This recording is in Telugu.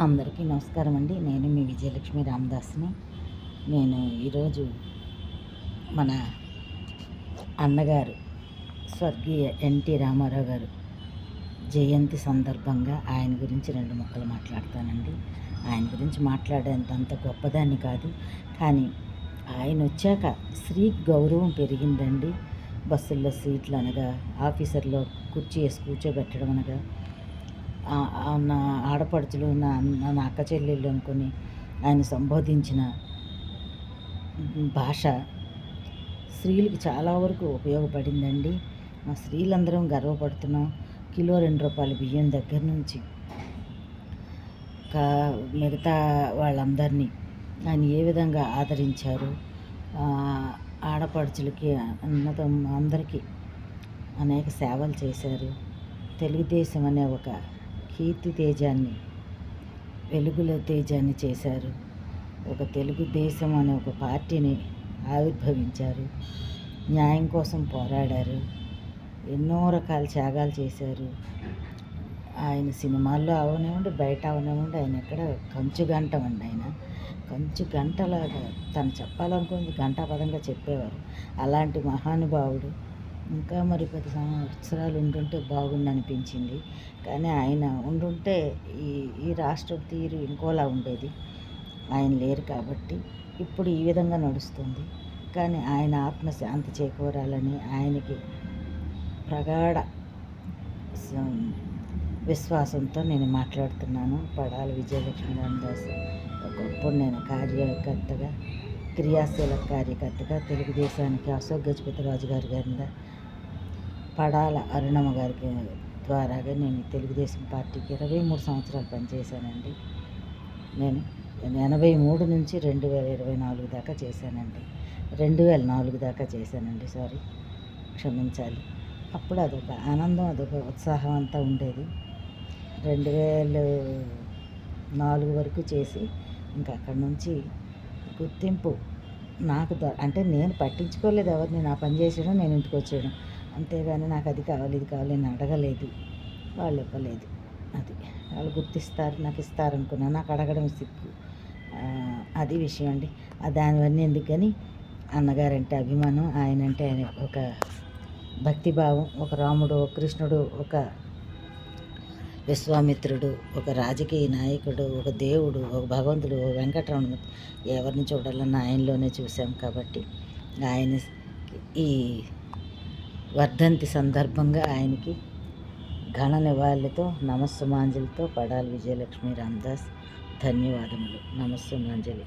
అందరికీ నమస్కారం అండి. నేను మీ విజయలక్ష్మి రామదాస్ని. నేను ఈరోజు మన అన్నగారు స్వర్గీయ ఎన్టీ రామారావు గారు జయంతి సందర్భంగా ఆయన గురించి రెండు ముక్కలు మాట్లాడతానండి. ఆయన గురించి మాట్లాడేంత అంత గొప్పదాన్ని కాదు. కానీ ఆయన వచ్చాక స్త్రీ గౌరవం పెరిగిందండి. బస్సుల్లో సీట్లు అనగా ఆఫీసర్లో కుర్చీ వేసి కూర్చోబెట్టడం అనగా నా ఆడపడుచులు నా నా అక్క చెల్లెళ్ళు అనుకొని ఆయన సంబోధించిన భాష స్త్రీలకు చాలా వరకు ఉపయోగపడిందండి. మా స్త్రీలందరం గర్వపడుతున్నాం. కిలో రెండు రూపాయల బియ్యం దగ్గర నుంచి. కా మిగతా వాళ్ళందరినీ ఆయన ఏ విధంగా ఆదరించారు? ఆడపడుచులకి అన్నదం అందరికీ అనేక సేవలు చేశారు. తెలుగుదేశం అనే ఒక కీర్తి తేజాన్ని వెలుగుల తేజాన్ని చేశారు. ఒక తెలుగుదేశం అనే ఒక పార్టీని ఆవిర్భవించారు. న్యాయం కోసం పోరాడారు. ఎన్నో రకాల త్యాగాలు చేశారు. ఆయన సినిమాల్లో అవనివ్వండి బయట అవనివ్వండి ఆయన ఎక్కడ కంచు గంట అండి ఆయన. కంచు గంటలాగా తను చెప్పాలనుకుంది గంటాపదంగా చెప్పేవారు. అలాంటి మహానుభావుడు ఇంకా మరి పది సంవత్సరాలు ఉండుంటే బాగుండు అనిపించింది కానీ ఆయన ఉండుంటే ఈ ఈ రాష్ట్ర తీరు ఇంకోలా ఉండేది. ఆయన లేరు కాబట్టి ఇప్పుడు ఈ విధంగా నడుస్తుంది. కానీ ఆయన ఆత్మశాంతి చేకూరాలని ఆయనకి ప్రగాఢ విశ్వాసంతో నేను మాట్లాడుతున్నాను. పడాలి విజయలక్ష్మి రామదాస్ ఒకప్పుడు నేను కార్యకర్తగా క్రియాశీల కార్యకర్తగా తెలుగుదేశానికి అశోక్ గజపతి రాజు గారి గారి పడాల అరుణమ్మ గారికి ద్వారాగా నేను తెలుగుదేశం పార్టీకి ఇరవై మూడు సంవత్సరాలు పనిచేశానండి. నేను ఎనభై మూడు నుంచి రెండు వేల ఇరవై నాలుగు దాకా చేశానండి. రెండు వేల నాలుగు దాకా చేశానండి సారీ క్షమించాలి. అప్పుడు అదొక ఆనందం అదొక ఉత్సాహం అంతా ఉండేది. రెండు వేల నాలుగు వరకు చేసి ఇంకా అక్కడి నుంచి గుర్తింపు నాకు అంటే నేను పట్టించుకోలేదు ఎవరిని నా పని చేసేయడం నేను ఇంటికి వచ్చేయడం. అంతేగాని నాకు అది కావాలి ఇది కావాలి అని అడగలేదు. వాళ్ళు ఇవ్వలేదు. అది. వాళ్ళు గుర్తిస్తారు నాకు ఇస్తారు అనుకున్నాను నాకు అడగడం సిగ్గు. అది విషయం అండి. దానివన్నీ ఎందుకని అన్నగారంటే అభిమానం ఆయన అంటే ఆయన ఒక భక్తిభావం ఒక రాముడు ఒక కృష్ణుడు ఒక విశ్వామిత్రుడు ఒక రాజకీయ నాయకుడు ఒక దేవుడు ఒక భగవంతుడు ఒక వెంకటరమణ. ఎవరిని చూడాలన్న ఆయనలోనే చూసాం కాబట్టి ఆయన ఈ వర్ధంతి సందర్భంగా ఆయనకి ఘన నివాళులతో నమస్సుమాంజలితో పడాలి విజయలక్ష్మి రామదాస్ ధన్యవాదములు. నమస్సుమాంజలి.